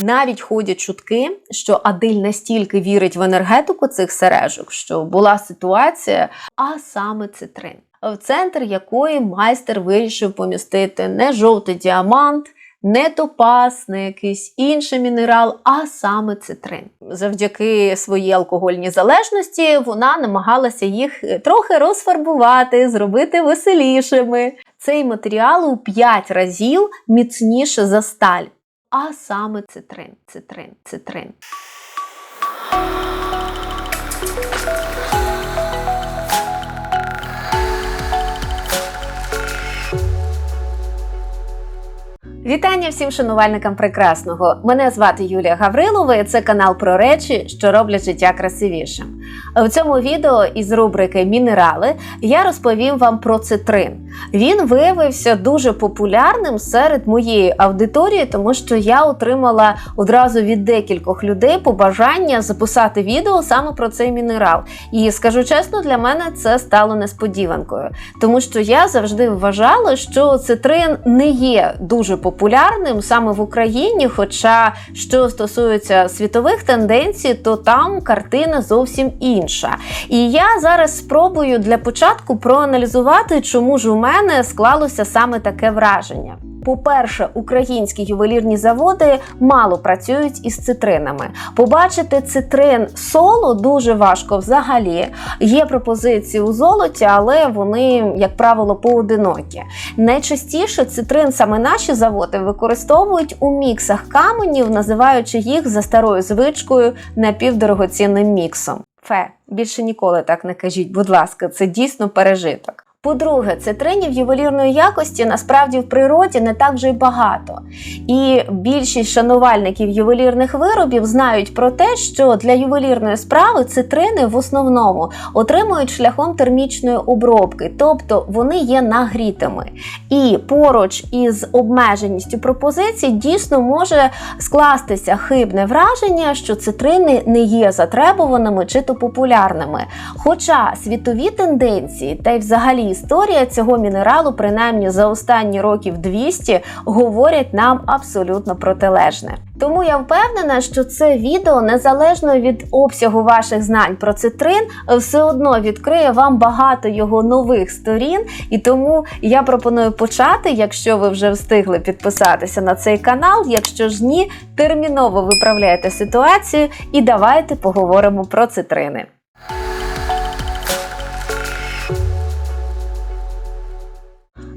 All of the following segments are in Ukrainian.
Навіть ходять чутки, що Адиль настільки вірить в енергетику цих сережок, що була ситуація, а саме цитрин, в центр якої майстер вирішив помістити не жовтий діамант, не топаз, не якийсь інший мінерал, а саме цитрин. Завдяки своїй алкогольній залежності вона намагалася їх е, трохи розфарбувати, зробити веселішими. Цей матеріал у 5 разів міцніше за сталь. А саме цитрин, цитрин, цитрин. Вітання всім шанувальникам прекрасного. Мене звати Юлія Гаврилова. і Це канал про речі, що роблять життя красивішим. В цьому відео із рубрики Мінерали я розповім вам про цитрин. Він виявився дуже популярним серед моєї аудиторії, тому що я отримала одразу від декількох людей побажання записати відео саме про цей мінерал. І скажу чесно, для мене це стало несподіванкою, тому що я завжди вважала, що цитрин не є дуже популярним саме в Україні. Хоча що стосується світових тенденцій, то там картина зовсім інша. І я зараз спробую для початку проаналізувати, чому ж у мене склалося саме таке враження. По-перше, українські ювелірні заводи мало працюють із цитринами. Побачити цитрин соло дуже важко взагалі. Є пропозиції у золоті, але вони, як правило, поодинокі. Найчастіше цитрин саме наші заводи використовують у міксах каменів, називаючи їх за старою звичкою напівдорогоцінним міксом. Фе, більше ніколи так не кажіть, будь ласка, це дійсно пережиток. По-друге, цитринів ювелірної якості насправді в природі не так вже й багато. І більшість шанувальників ювелірних виробів знають про те, що для ювелірної справи цитрини в основному отримують шляхом термічної обробки, тобто вони є нагрітими. І поруч із обмеженістю пропозицій дійсно може скластися хибне враження, що цитрини не є затребуваними чи то популярними. Хоча світові тенденції та й взагалі історія цього мінералу, принаймні за останні років 200, говорять нам абсолютно протилежне. Тому я впевнена, що це відео, незалежно від обсягу ваших знань про цитрин, все одно відкриє вам багато його нових сторін. І тому я пропоную почати, якщо ви вже встигли підписатися на цей канал. Якщо ж ні, терміново виправляйте ситуацію і давайте поговоримо про цитрини.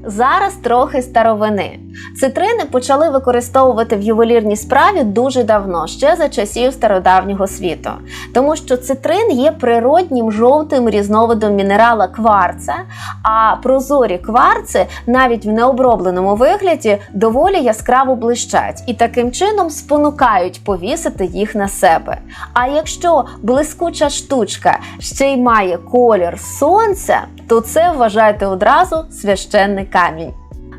Зараз трохи старовини. Цитрини почали використовувати в ювелірній справі дуже давно, ще за часів стародавнього світу, тому що цитрин є природнім жовтим різновидом мінерала кварца, а прозорі кварци навіть в необробленому вигляді доволі яскраво блищать і таким чином спонукають повісити їх на себе. А якщо блискуча штучка ще й має колір сонця, то це вважайте одразу священний камінь.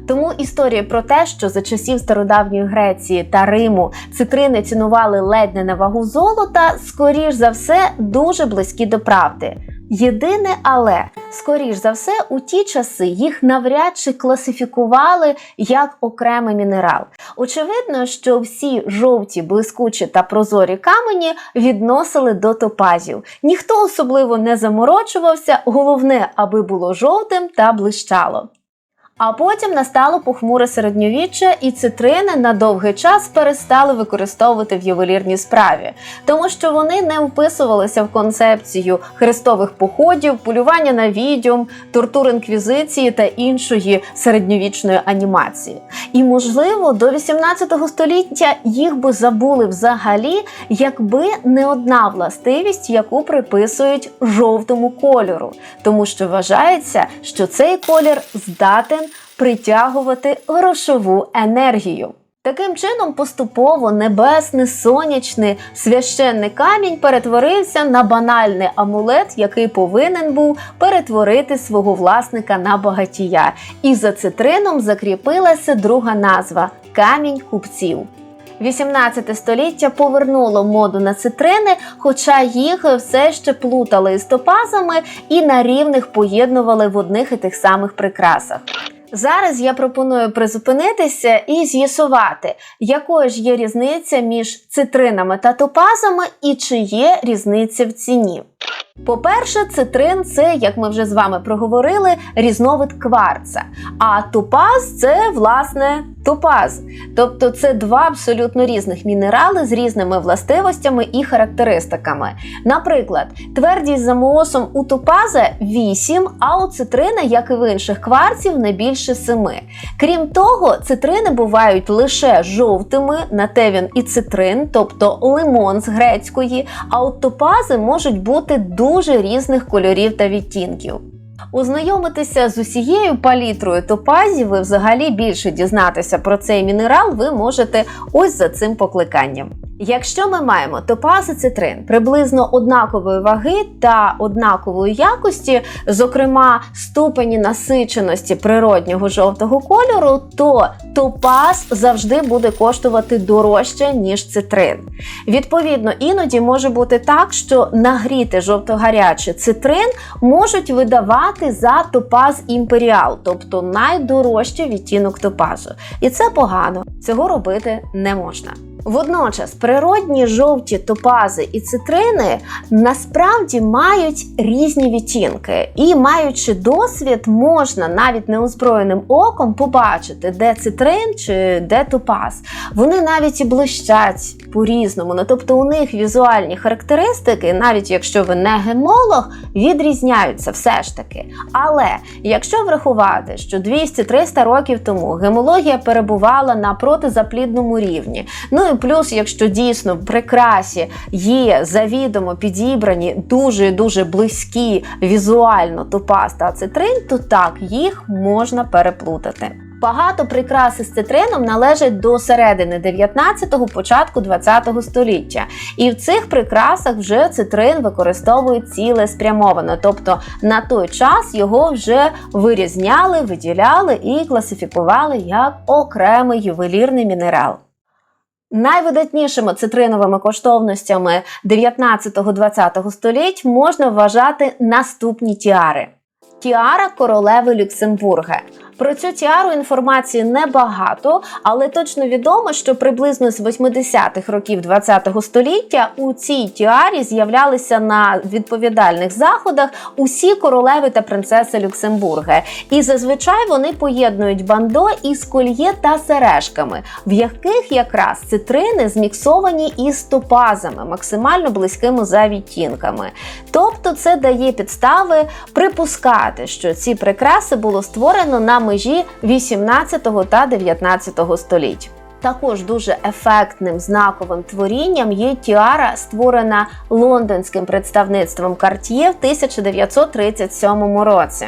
Тому історії про те, що за часів стародавньої Греції та Риму цитрини цінували ледь не на вагу золота, скоріш за все, дуже близькі до правди. Єдине, але скоріш за все, у ті часи їх навряд чи класифікували як окремий мінерал. Очевидно, що всі жовті, блискучі та прозорі камені відносили до топазів. Ніхто особливо не заморочувався, головне, аби було жовтим та блищало. А потім настало похмуре середньовіччя, і цитрини на довгий час перестали використовувати в ювелірній справі, тому що вони не вписувалися в концепцію хрестових походів, полювання на відьом, тортур інквізиції та іншої середньовічної анімації. І, можливо, до 18 століття їх би забули взагалі, якби не одна властивість, яку приписують жовтому кольору, тому що вважається, що цей колір здатен притягувати грошову енергію. Таким чином, поступово небесний, сонячний священний камінь перетворився на банальний амулет, який повинен був перетворити свого власника на багатія. І за цитрином закріпилася друга назва камінь купців. 18 століття повернуло моду на цитрини, хоча їх все ще плутали із топазами і на рівних поєднували в одних і тих самих прикрасах. Зараз я пропоную призупинитися і з'ясувати, якою ж є різниця між цитринами та топазами і чи є різниця в ціні. По-перше, цитрин це, як ми вже з вами проговорили, різновид кварца. А топаз це власне топаз. Тобто це два абсолютно різних мінерали з різними властивостями і характеристиками. Наприклад, твердість за моосом у топаза 8, а у цитрина, як і в інших кварців, не більше 7. Крім того, цитрини бувають лише жовтими, на те він і цитрин, тобто лимон з грецької, а от топази можуть бути дуже різних кольорів та відтінків. Ознайомитися з усією палітрою топазів і взагалі більше дізнатися про цей мінерал ви можете ось за цим покликанням. Якщо ми маємо топаз і цитрин приблизно однакової ваги та однакової якості, зокрема ступені насиченості природнього жовтого кольору, то топаз завжди буде коштувати дорожче, ніж цитрин. Відповідно, іноді може бути так, що нагріти жовто-гарячий цитрин можуть видавати за топаз імперіал, тобто найдорожчий відтінок топазу. І це погано, цього робити не можна. Водночас природні жовті топази і цитрини насправді мають різні відтінки, і маючи досвід, можна навіть неозброєним оком побачити, де цитрин чи де топаз. Вони навіть і блищать по-різному. Ну, тобто у них візуальні характеристики, навіть якщо ви не гемолог, відрізняються все ж таки. Але якщо врахувати, що 200-300 років тому гемологія перебувала на протизаплідному рівні, ну і плюс, якщо дійсно в прикрасі є завідомо підібрані дуже дуже близькі візуально топаз та цитрин, то так їх можна переплутати. Багато прикрас із цитрином належать до середини 19-го, початку 20-го століття. І в цих прикрасах вже цитрин використовують цілеспрямовано. Тобто на той час його вже вирізняли, виділяли і класифікували як окремий ювелірний мінерал. Найвидатнішими цитриновими коштовностями 19-20 століть можна вважати наступні тіари. Тіара королеви Люксембурга. Про цю тіару інформації небагато, але точно відомо, що приблизно з 80-х років ХХ століття у цій тіарі з'являлися на відповідальних заходах усі королеви та принцеси Люксембурга. І зазвичай вони поєднують бандо із кольє та сережками, в яких якраз цитрини зміксовані із топазами, максимально близькими за відтінками. Тобто це дає підстави припускати, що ці прикраси було створено на межі 18 та 19 століть. Також дуже ефектним знаковим творінням є тіара, створена лондонським представництвом Cartier в 1937 році.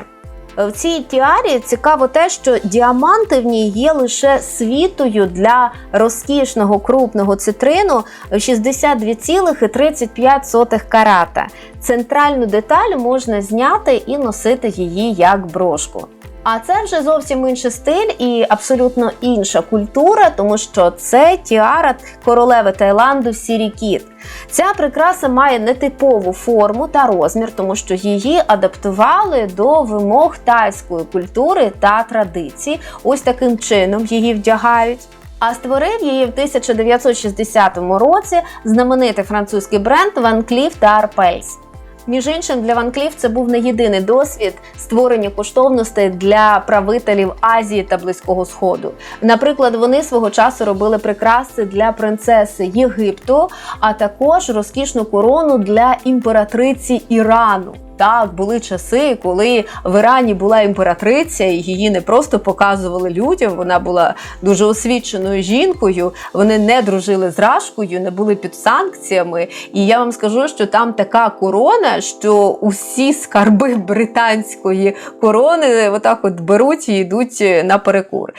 В цій тіарі цікаво те, що діаманти в ній є лише світою для розкішного крупного цитрину 62,35 карата. Центральну деталь можна зняти і носити її як брошку. А це вже зовсім інший стиль і абсолютно інша культура, тому що це тіара королеви Таїланду Сірікіт. Ця прикраса має нетипову форму та розмір, тому що її адаптували до вимог тайської культури та традицій. Ось таким чином її вдягають. А створив її в 1960 році знаменитий французький бренд Van Cleef Arpels. Між іншим, для Ван Кліф це був не єдиний досвід створення коштовностей для правителів Азії та Близького Сходу. Наприклад, вони свого часу робили прикраси для принцеси Єгипту, а також розкішну корону для імператриці Ірану. Так, були часи, коли в Ірані була імператриця, і її не просто показували людям. Вона була дуже освіченою жінкою. Вони не дружили з Рашкою, не були під санкціями. І я вам скажу, що там така корона, що усі скарби британської корони отак от беруть і йдуть наперекур.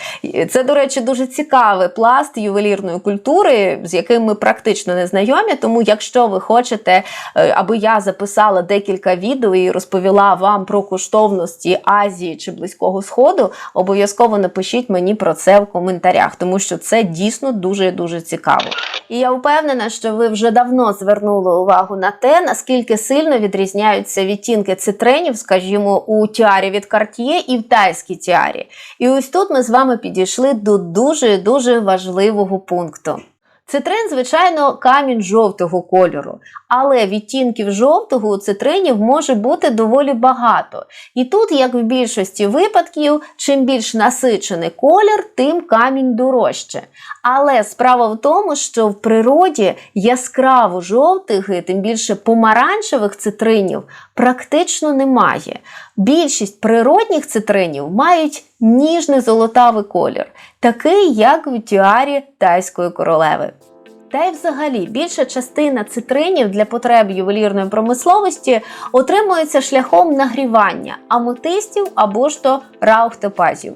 Це, до речі, дуже цікавий пласт ювелірної культури, з яким ми практично не знайомі. Тому, якщо ви хочете, аби я записала декілька відео і розповіла вам про коштовності Азії чи Близького Сходу, обов'язково напишіть мені про це в коментарях, тому що це дійсно дуже дуже цікаво. І я впевнена, що ви вже давно звернули увагу на те, наскільки сильно відрізняються відтінки цитринів, скажімо, у тіарі від Cartier і в тайській тіарі. І ось тут ми з вами підійшли до дуже дуже важливого пункту. Цитрин, звичайно, камінь жовтого кольору, але відтінків жовтого у цитринів може бути доволі багато. І тут, як в більшості випадків, чим більш насичений колір, тим камінь дорожче. Але справа в тому, що в природі яскраво жовтих, тим більше помаранчевих цитринів практично немає. Більшість природних цитринів мають ніжний золотавий колір, такий, як в тіарі тайської королеви. Та й взагалі більша частина цитринів для потреб ювелірної промисловості отримується шляхом нагрівання аметистів або ж то раухтопазів.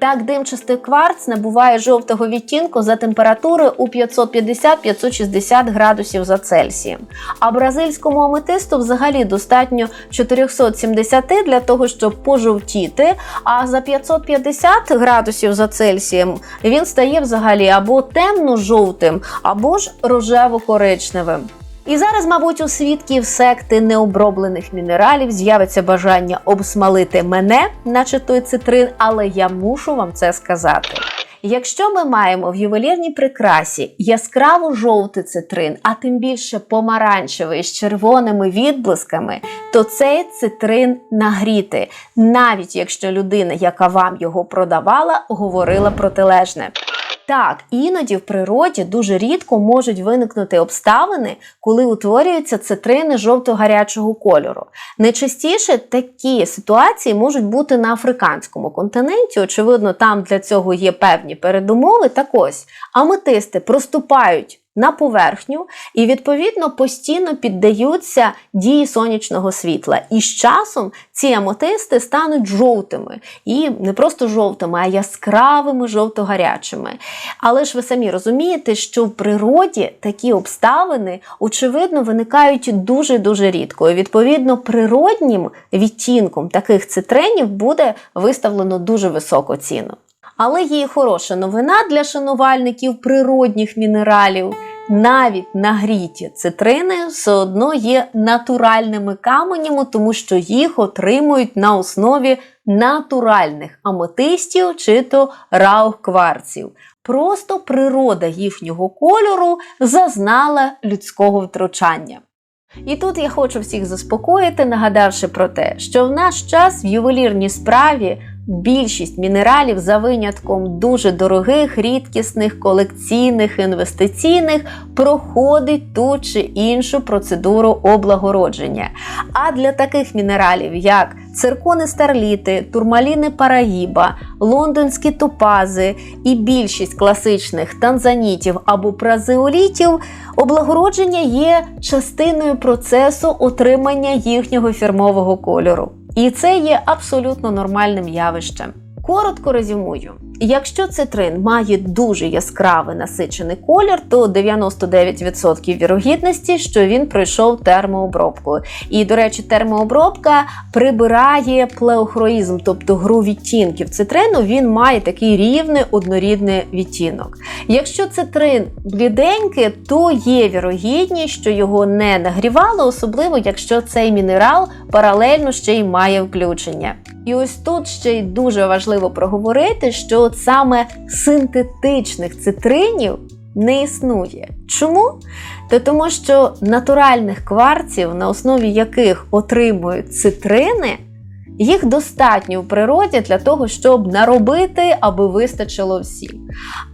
Так, димчастий кварц набуває жовтого відтінку за температури у 550-560 градусів за Цельсієм. А бразильському аметисту взагалі достатньо 470 для того, щоб пожовтіти. А за 550 градусів за Цельсієм він стає взагалі або темно-жовтим, або ж рожево-коричневим. І зараз, мабуть, у свідків секти необроблених мінералів з'явиться бажання обсмалити мене, наче той цитрин, але я мушу вам це сказати. Якщо ми маємо в ювелірній прикрасі яскраво жовтий цитрин, а тим більше помаранчевий з червоними відблисками, то цей цитрин нагрітий, навіть якщо людина, яка вам його продавала, говорила протилежне. Так, іноді в природі дуже рідко можуть виникнути обставини, коли утворюються цитрини жовто-гарячого кольору. Найчастіше такі ситуації можуть бути на африканському континенті. Очевидно, там для цього є певні передумови. Так ось аметисти проступають на поверхню і, відповідно, постійно піддаються дії сонячного світла. І з часом ці аметисти стануть жовтими. І не просто жовтими, а яскравими жовто-гарячими. Але ж ви самі розумієте, що в природі такі обставини, очевидно, виникають дуже-дуже рідко. І, відповідно, природнім відтінком таких цитринів буде виставлено дуже високу ціну. Але є і хороша новина для шанувальників природних мінералів. Навіть нагріті цитрини все одно є натуральними каменями, тому що їх отримують на основі натуральних аметистів чи то раух-кварців. Просто природа їхнього кольору зазнала людського втручання. І тут я хочу всіх заспокоїти, нагадавши про те, що в наш час в ювелірній справі більшість мінералів за винятком дуже дорогих, рідкісних, колекційних, інвестиційних проходить ту чи іншу процедуру облагородження. А для таких мінералів, як циркони старліти, турмаліни параїба, лондонські топази і більшість класичних танзанітів або празеолітів, облагородження є частиною процесу отримання їхнього фірмового кольору. І це є абсолютно нормальним явищем. Коротко резюмую: якщо цитрин має дуже яскравий насичений колір, то 99% вірогідності, що він пройшов термообробку. І, до речі, термообробка прибирає плеохроїзм, тобто гру відтінків цитрину, він має такий рівний однорідний відтінок. Якщо цитрин бліденький, то є вірогідність, що його не нагрівало, особливо якщо цей мінерал паралельно ще й має включення. І ось тут ще й дуже важливо проговорити, що от саме синтетичних цитринів не існує. Чому? Та тому що натуральних кварців, на основі яких отримують цитрини, їх достатньо в природі для того, щоб наробити, аби вистачило всім.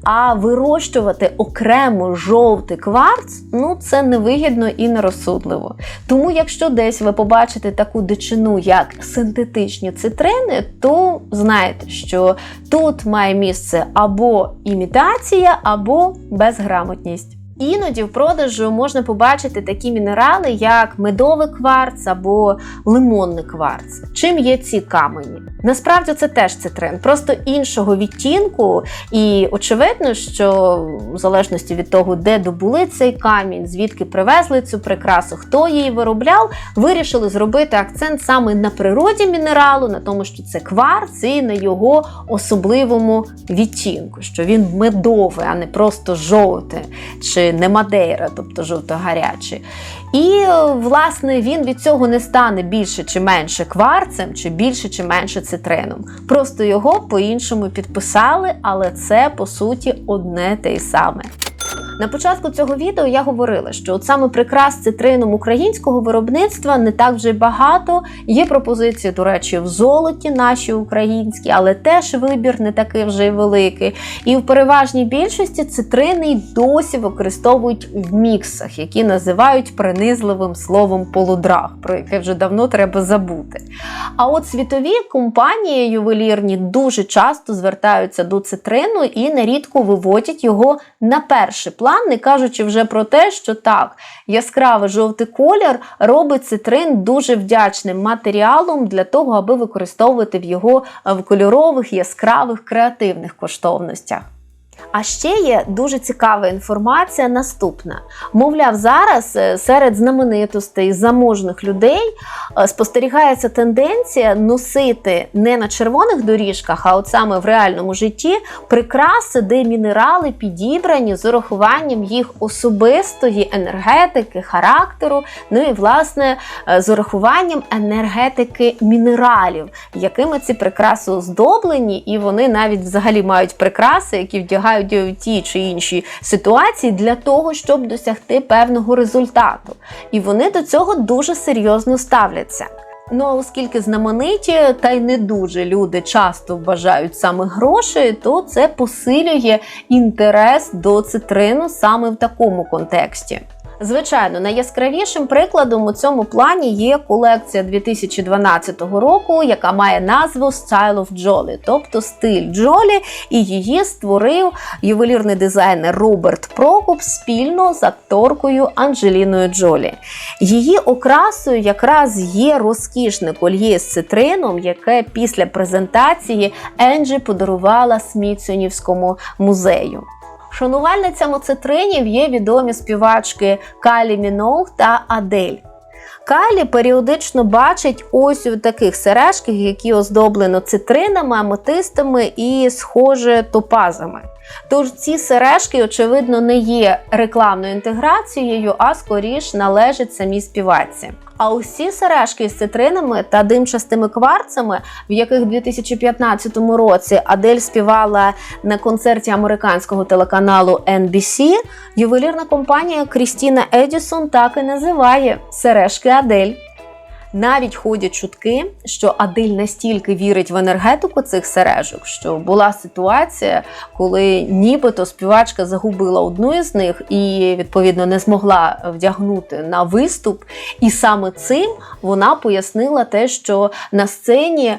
А вирощувати окремо жовтий кварц ну це невигідно і нерозсудливо. Тому, якщо десь ви побачите таку дичину, як синтетичні цитрини, то знаєте, що тут має місце або імітація, або безграмотність. Іноді в продажу можна побачити такі мінерали, як медовий кварц або лимонний кварц. Чим є ці камені? Насправді це теж цитрин, просто іншого відтінку. І очевидно, що в залежності від того, де добули цей камінь, звідки привезли цю прикрасу, хто її виробляв, вирішили зробити акцент саме на природі мінералу, на тому, що це кварц, і на його особливому відтінку, що він медовий, а не просто жовтий, чи не мадейра, тобто жовто-гарячий. І, власне, він від цього не стане більше чи менше кварцем, чи більше чи менше цитрином. Просто його по-іншому підписали, але це по суті одне те й саме. На початку цього відео я говорила, що от саме прикрас цитрином українського виробництва не так вже багато. Є пропозиції, до речі, в золоті наші українські, але теж вибір не такий вже й великий. І в переважній більшості цитрини й досі використовують в міксах, які називають принизливим словом полудраг, про яке вже давно треба забути. А от світові компанії ювелірні дуже часто звертаються до цитрину і нерідко виводять його на перший план, не кажучи вже про те, що так, яскравий жовтий колір робить цитрин дуже вдячним матеріалом для того, аби використовувати в його в кольорових, яскравих, креативних коштовностях. А ще є дуже цікава інформація наступна. Мовляв, зараз е, серед знаменитостей заможних людей е, спостерігається тенденція носити не на червоних доріжках, а от саме в реальному житті прикраси, де мінерали підібрані з урахуванням їх особистої енергетики, характеру, ну і власне е, з урахуванням енергетики мінералів, якими ці прикраси оздоблені, і вони навіть взагалі мають прикраси, які вдягають в ті чи інші ситуації для того, щоб досягти певного результату. І вони до цього дуже серйозно ставляться. Ну а оскільки знамениті та й не дуже люди часто вважають саме грошей, то це посилює інтерес до цитрину саме в такому контексті. Звичайно, найяскравішим прикладом у цьому плані є колекція 2012 року, яка має назву Style of Jolly, тобто стиль Джолі, і її створив ювелірний дизайнер Роберт Прокоп спільно з акторкою Анджеліною Джолі. Її окрасою якраз є розкішне кольє з цитрином, яке після презентації Енджі подарувала Смітсонівському музею. Шанувальницями цитринів є відомі співачки Калі Міноуг та Адель. Калі періодично бачить ось у таких сережках, які оздоблено цитринами, аметистами і, схоже, топазами. Тож ці сережки, очевидно, не є рекламною інтеграцією, а скоріш належать самій співачці. А усі сережки з цитринами та димчастими кварцами, в яких в 2015 році Адель співала на концерті американського телеканалу NBC, ювелірна компанія Крістіна Едісон так і називає сережки Адель. Навіть ходять чутки, що Адель настільки вірить в енергетику цих сережок, що була ситуація, коли нібито співачка загубила одну із них і відповідно не змогла вдягнути на виступ. І саме цим вона пояснила те, що на сцені е,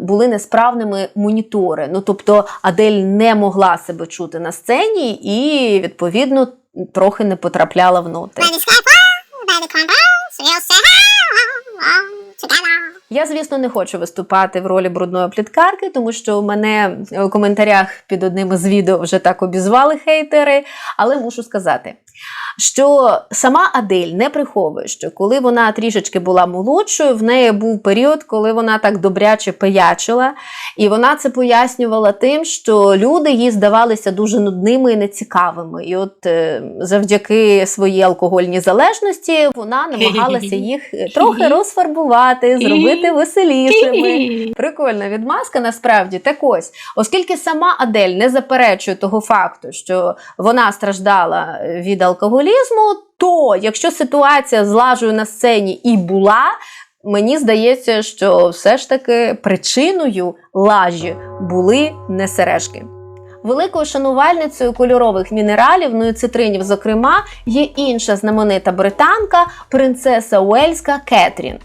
були несправними монітори. Ну тобто Адель не могла себе чути на сцені і відповідно трохи не потрапляла 啊，扯淡啦。Я, звісно, не хочу виступати в ролі брудної пліткарки, тому що мене у коментарях під одним із відео вже так обізвали хейтери, але мушу сказати. Що сама Адель не приховує, що коли вона трішечки була молодшою, в неї був період, коли вона так добряче пиячила, і вона це пояснювала тим, що люди їй здавалися дуже нудними і нецікавими. І от е, завдяки своїй алкогольній залежності вона намагалася їх трохи розфарбувати, зробити веселішими. Прикольна відмазка, насправді так ось, оскільки сама Адель не заперечує того факту, що вона страждала від алкоголізму, то якщо ситуація з лажею на сцені і була, мені здається, що все ж таки причиною лажі були не сережки. Великою шанувальницею кольорових мінералів, ну і цитринів, зокрема, є інша знаменита британка, принцеса Уельська Кетрін.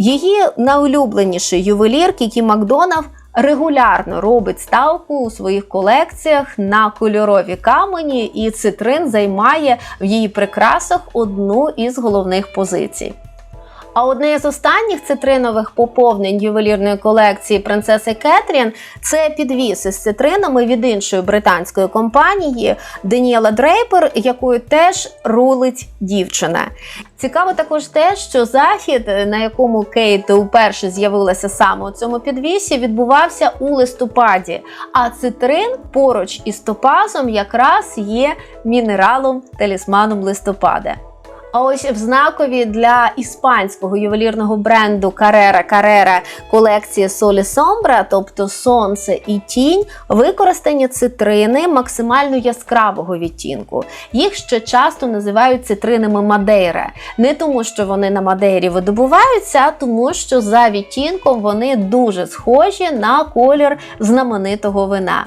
Її найулюбленіший ювелір Кікі Макдонав регулярно робить ставку у своїх колекціях на кольорові камені, і цитрин займає в її прикрасах одну із головних позицій. А одне з останніх цитринових поповнень ювелірної колекції принцеси Кетрін це підвіс із цитринами від іншої британської компанії Деніела Дрейпер, якою теж рулить дівчина. Цікаво також те, що захід, на якому Кейт вперше з'явилася саме у цьому підвісі, відбувався у листопаді. А цитрин поруч із топазом якраз є мінералом талісманом листопада. А ось в знакові для іспанського ювелірного бренду Carrera Carrera колекції Солі Сомбра, тобто сонце і тінь, використані цитрини максимально яскравого відтінку. Їх ще часто називають цитринами Мадейра. Не тому, що вони на Мадейрі видобуваються, а тому, що за відтінком вони дуже схожі на колір знаменитого вина.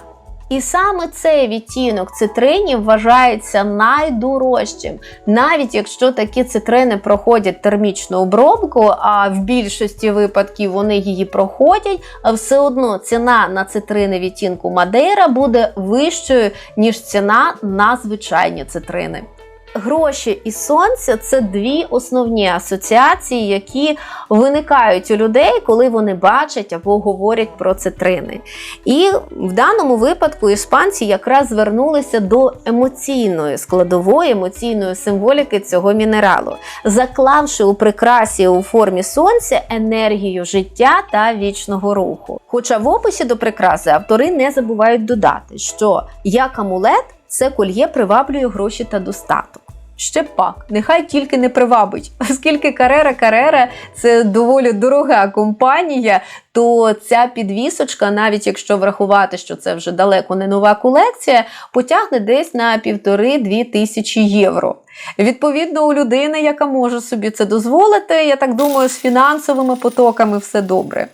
І саме цей відтінок цитринів вважається найдорожчим, навіть якщо такі цитрини проходять термічну обробку, а в більшості випадків вони її проходять, все одно ціна на цитрини відтінку Мадейра буде вищою, ніж ціна на звичайні цитрини. Гроші і сонце це дві основні асоціації, які виникають у людей, коли вони бачать або говорять про цитрини. І в даному випадку іспанці якраз звернулися до емоційної складової емоційної символіки цього мінералу, заклавши у прикрасі у формі сонця енергію життя та вічного руху. Хоча в описі до прикраси автори не забувають додати, що як амулет це кольє приваблює гроші та достаток. Ще пак, нехай тільки не привабить, оскільки Карера Карера це доволі дорога компанія, то ця підвісочка, навіть якщо врахувати, що це вже далеко не нова колекція, потягне десь на півтори-дві тисячі євро. Відповідно, у людини, яка може собі це дозволити, я так думаю, з фінансовими потоками все добре.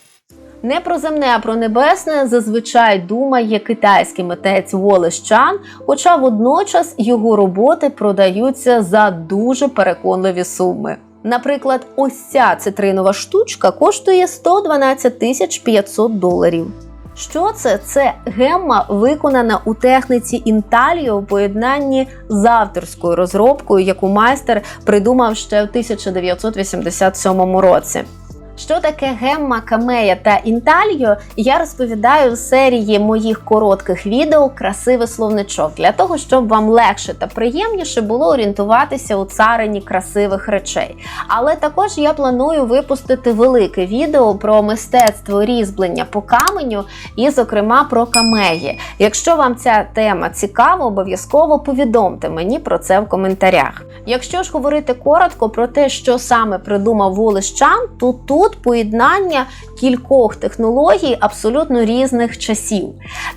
Не про земне, а про небесне зазвичай думає китайський митець Волес Чан, хоча водночас його роботи продаються за дуже переконливі суми. Наприклад, ось ця цитринова штучка коштує 112 тисяч 500 доларів. Що це? Це гемма, виконана у техніці інталіо у поєднанні з авторською розробкою, яку майстер придумав ще в 1987 році. Що таке гемма, камея та інтальо, я розповідаю в серії моїх коротких відео Красивий словничок для того, щоб вам легше та приємніше було орієнтуватися у царині красивих речей. Але також я планую випустити велике відео про мистецтво різьблення по каменю і, зокрема, про камеї. Якщо вам ця тема цікава, обов'язково повідомте мені про це в коментарях. Якщо ж говорити коротко про те, що саме придумав Волес Чан, то тут поєднання кількох технологій абсолютно різних часів.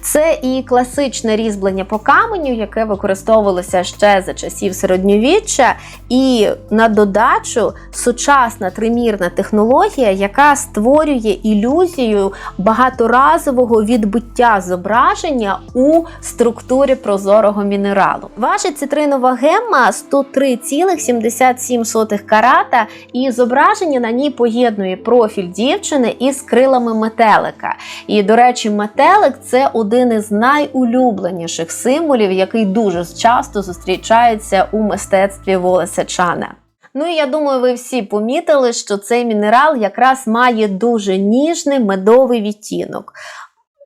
Це і класичне різьблення по каменю, яке використовувалося ще за часів середньовіччя, і на додачу сучасна тримірна технологія, яка створює ілюзію багаторазового відбиття зображення у структурі прозорого мінералу. Важить цитринова гемма 103,77 карата, і зображення на ній поєднує профіль дівчини із крилами метелика. І, до речі, метелик це один із найулюбленіших символів, який дуже часто зустрічається у мистецтві Волеса Чана. Ну і я думаю, ви всі помітили, що цей мінерал якраз має дуже ніжний медовий відтінок.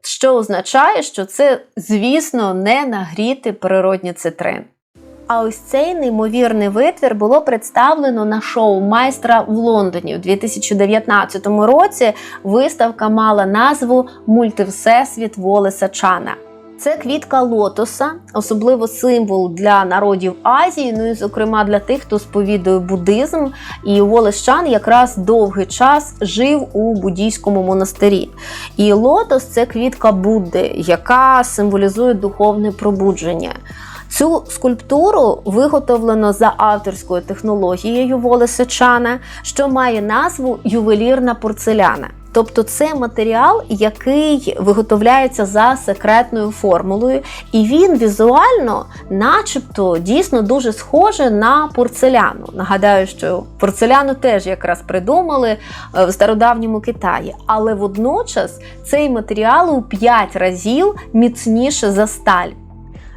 Що означає, що це, звісно, не нагріти природні цитрин. А ось цей неймовірний витвір було представлено на шоу майстра в Лондоні у 2019 році. Виставка мала назву Мультивсесвіт Волеса Чана. Це квітка лотоса, особливо символ для народів Азії, ну і зокрема для тих, хто сповідує буддизм. І Волес Чан якраз довгий час жив у буддійському монастирі. І лотос це квітка Будди, яка символізує духовне пробудження. Цю скульптуру виготовлено за авторською технологією Волеса Чана, що має назву ювелірна порцеляна. Тобто це матеріал, який виготовляється за секретною формулою, і він візуально, начебто, дійсно дуже схоже на порцеляну. Нагадаю, що порцеляну теж якраз придумали е, в стародавньому Китаї, але водночас цей матеріал у 5 разів міцніше за сталь.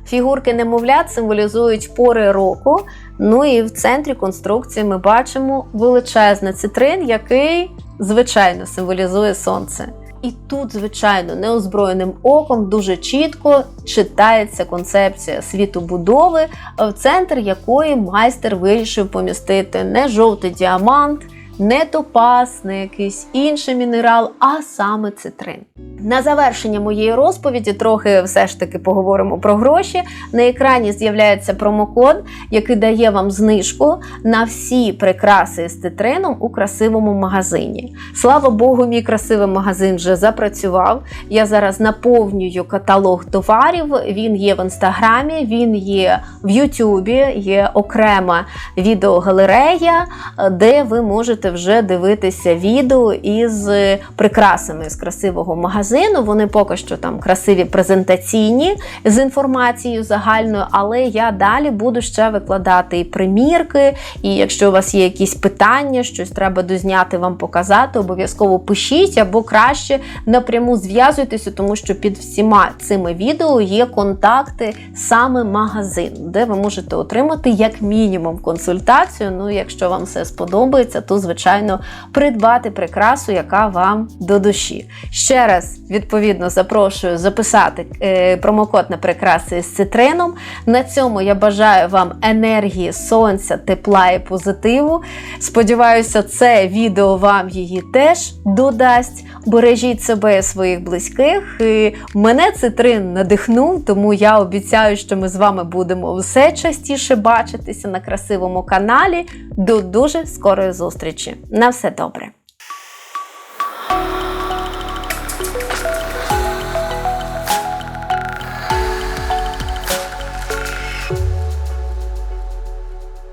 Фігурки немовлят символізують пори року. Ну і в центрі конструкції ми бачимо величезний цитрин, який звичайно символізує сонце. І тут, звичайно, неозброєним оком дуже чітко читається концепція світобудови, в центр якої майстер вирішив помістити не жовтий діамант, не топаз, не якийсь інший мінерал, а саме цитрин. На завершення моєї розповіді трохи все ж таки поговоримо про гроші. На екрані з'являється промокод, який дає вам знижку на всі прикраси з цитрином у красивому магазині. Слава Богу, мій красивий магазин вже запрацював. Я зараз наповнюю каталог товарів. Він є в інстаграмі, він є в Ютубі, є окрема відеогалерея, де ви можете вже дивитися відео із прикрасами з красивого магазину. Вони поки що там красиві презентаційні з інформацією загальною, але я далі буду ще викладати і примірки. І якщо у вас є якісь питання, щось треба дозняти вам показати, обов'язково пишіть або краще напряму зв'язуйтеся, тому що під всіма цими відео є контакти саме магазину, де ви можете отримати як мінімум консультацію. Ну, якщо вам все сподобається, то звичайно придбати прикрасу, яка вам до душі. Ще раз відповідно запрошую записати е, промокод на прикраси з цитрином. На цьому я бажаю вам енергії, сонця, тепла і позитиву. Сподіваюся, це відео вам її теж додасть. Бережіть себе і своїх близьких. І мене цитрин надихнув, тому я обіцяю, що ми з вами будемо все частіше бачитися на красивому каналі. До дуже скорої зустрічі. На все добре!